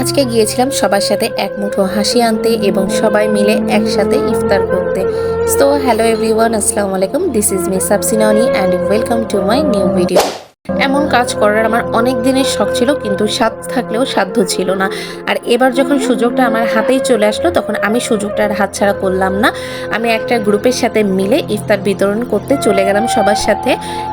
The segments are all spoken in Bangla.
আজকে গিয়েছিলাম সবার সাথে এক মুঠো হাসি আনতে এবং সবাই মিলে একসাথে ইফতার করতে। সো হ্যালো এভরিওয়ান আসসালামু আলাইকুম। This is me সাবসিনানি and welcome to my new video এমন কাজ করার আমার অনেক দিনের শখ ছিল, কিন্তু সাধ্য থাকলেও সাধ্য ছিল না। আর এবার যখন সুযোগটা আমার হাতেই চলে আসলো, তখন আমি সুযোগটা আর হাতছাড়া করলাম না। আমি একটা গ্রুপের সাথে মিলে ইফতার বিতরণ করতে চলে গেলাম সবার সাথে।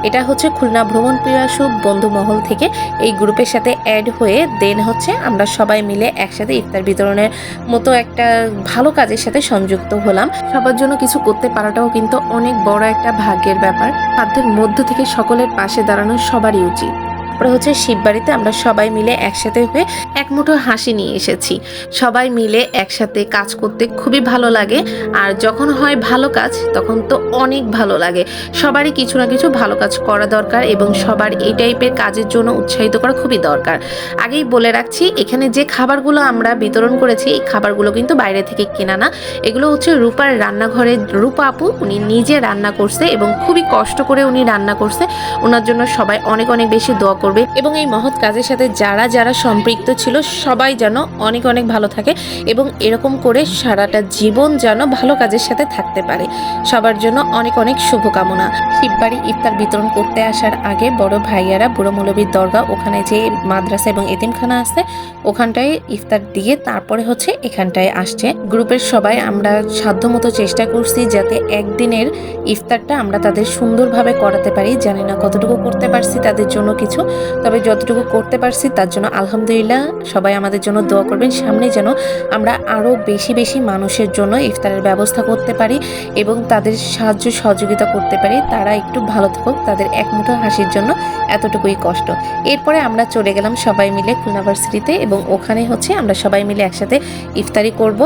এটা হচ্ছে খুলনা ভ্রমণ পিয়াসু বন্ধু মহল থেকে। এই গ্রুপের সাথে অ্যাড হয়ে দেন হচ্ছে আমরা সবাই মিলে একসাথে ইফতার বিতরণের মতো একটা ভালো কাজের সাথে সংযুক্ত হলাম। সবার জন্য কিছু করতে পারাটাও কিন্তু অনেক বড় একটা ভাগ্যের ব্যাপার। সাধ্যের মধ্য থেকে সকলের পাশে দাঁড়ানো সবারই উচিত। তারপরে হচ্ছে শিববাড়িতে আমরা সবাই মিলে একসাথে হয়ে এক মুঠো হাসি নিয়ে এসেছি। সবাই মিলে একসাথে কাজ করতে খুবই ভালো লাগে, আর যখন হয় ভালো কাজ, তখন তো অনেক ভালো লাগে। সবারই কিছু না কিছু ভালো কাজ করা দরকার এবং সবার এই টাইপের কাজের জন্য উৎসাহিত করা খুবই দরকার। আগেই বলে রাখছি, এখানে যে খাবারগুলো আমরা বিতরণ করেছি, এই খাবারগুলো কিন্তু বাইরে থেকে কেনা না। এগুলো হচ্ছে রূপার রান্নাঘরে, রূপা আপু উনি নিজে রান্না করছে এবং খুবই কষ্ট করে উনি রান্না করছে। ওনার জন্য সবাই অনেক অনেক বেশি দোয়া করবে এবং এই মহৎ কাজের সাথে যারা যারা সম্পৃক্ত ছিল সবাই যেন অনেক অনেক ভালো থাকে এবং এরকম করে সারাটা জীবন যেন ভালো কাজের সাথে থাকতে পারে। সবার জন্য অনেক অনেক শুভকামনা। শিববাড়ি ইফতার বিতরণ করতে আসার আগে বড় ভাইয়ারা বুড়ো মৌলবীর দরগা ওখানে যে মাদ্রাসা এবং এতিমখানা আছে, ওখানটায় ইফতার দিয়ে তারপরে হচ্ছে এখানটায় আসছে। গ্রুপের সবাই আমরা সাধ্যমতো চেষ্টা করছি যাতে একদিনের ইফতারটা আমরা তাদের সুন্দরভাবে করাতে পারি। জানি না কতটুকু করতে পারছি তাদের জন্য কিছু। তবে যতটুকু করতে পারছি তার জন্য আলহামদুলিল্লাহ সবাই আমাদের জন্য দোয়া করবেন সামনে যেন আমরা আরও বেশি বেশি মানুষের জন্য ইফতারের ব্যবস্থা করতে পারি এবং তাদের সাহায্য সহযোগিতা করতে পারি। তারা একটু ভালো থাকুক, তাদের এক মুঠো হাসির জন্য এতটুকুই কষ্ট। এরপরে আমরা চলে গেলাম সবাই মিলে ইউনিভার্সিটিতে এবং ওখানে হচ্ছে আমরা সবাই মিলে একসাথে ইফতারি করব।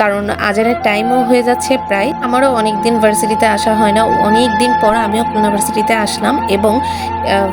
কারণ আজারের টাইমও হয়ে যাচ্ছে প্রায়। আমারও অনেক দিন ভার্সিটিতে আসা হয় না। অনেক দিন পর আমিও ইউনিভার্সিটিতে আসলাম এবং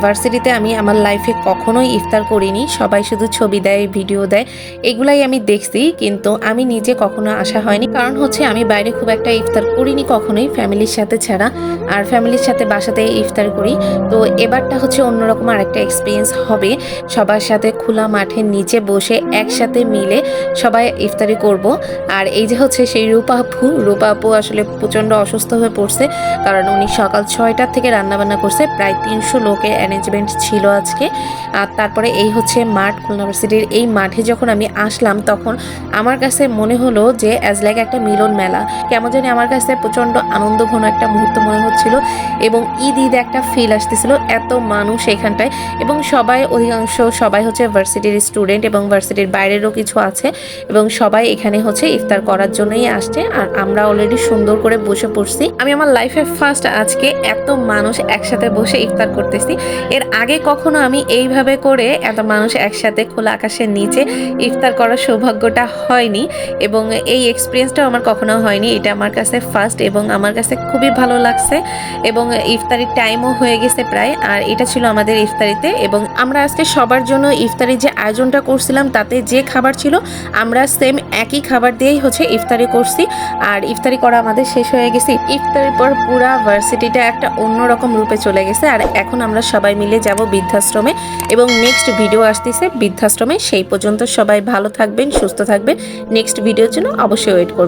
ভার্সিটিতে আমি আমার লাইফে কখনোই ইফতার করিনি। সবাই শুধু ছবি দেয় ভিডিও দেয়। এগুলাই আমি দেখছি, কিন্তু আমি নিজে কখনো আসা হয়নি। কারণ হচ্ছে আমি বাইরে খুব একটা ইফতার করিনি কখনোই ফ্যামিলির সাথে ছাড়া। আর ফ্যামিলির সাথে বাসাতে ইফতার করি। তো এবারটা হচ্ছে অন্যরকম আরেকটা এক্সপিরিয়েন্স হবে। সবার সাথে খোলা মাঠের নিচে বসে একসাথে মিলে সবাই ইফতারি করব। আর এই যে হচ্ছে সেই রূপা আপু রূপা আপু আসলে প্রচণ্ড অসুস্থ হয়ে পড়ছে। কারণ উনি সকাল ছয়টার থেকে রান্নাবান্না করছে। প্রায় তিনশো লোকের অ্যারেঞ্জমেন্ট ছিল আজকে। আর তারপরে এই হচ্ছে মাঠ, খুলনা ভার্সিটির এই মাঠে যখন আমি আসলাম, তখন আমার কাছে মনে হলো যে অ্যাজ লাইক একটা মিলন মেলা। কেমন জানি আমার কাছে প্রচণ্ড আনন্দঘন একটা মুহূর্ত মনে হচ্ছিল এবং ঈদ ঈদ একটা ফিল আসতেছিল এত মানুষ এখানটায় এবং সবাই, অধিকাংশ সবাই হচ্ছে ভার্সিটির স্টুডেন্ট এবং ভার্সিটির বাইরেরও কিছু আছে এবং সবাই এখানে হচ্ছে ইফতার করার জন্যই আসছে আর আমরা অলরেডি সুন্দর করে বসে পড়ছি। আমি আমার লাইফে ফার্স্ট আজকে এত মানুষ একসাথে বসে ইফতার করতেছি। এর আগে কখনো আমি এইভাবে করে এত মানুষ একসাথে খোলা আকাশের নিচে ইফতার করার সৌভাগ্যটা হয়নি এবং এই এক্সপিরিয়েন্সটাও আমার কখনো হয়নি। এটা আমার কাছে ফার্স্ট এবং আমার কাছে খুবই ভালো লাগছে এবং ইফতারির টাইমও হয়ে গেছে প্রায়। আর এটা ছিল আমাদের ইফতারিতে এবং আমরা আজকে সবার জন্য ইফতারির যে আয়োজনটা করছিলাম, তাতে যে খাবার ছিল, আমরা সেম একই খাবার দিয়েই হচ্ছে ইফতারি করছি। আর ইফতারি করা আমাদের শেষ হয়ে গেছে। ইফতারির পর পুরা ভার্সিটিটা একটা অন্যরকম রূপে চলে গেছে। আর এখন আমরা সবাই মিলে যাব বৃদ্ধাশ্রমে এবং নেক্সট ভিডিও আসতেছে বৃদ্ধাশ্রমে। সেই পর্যন্ত সবাই ভালো থাকবেন, সুস্থ থাকবেন। নেক্সট ভিডিওর জন্য অবশ্যই ওয়েট করবেন।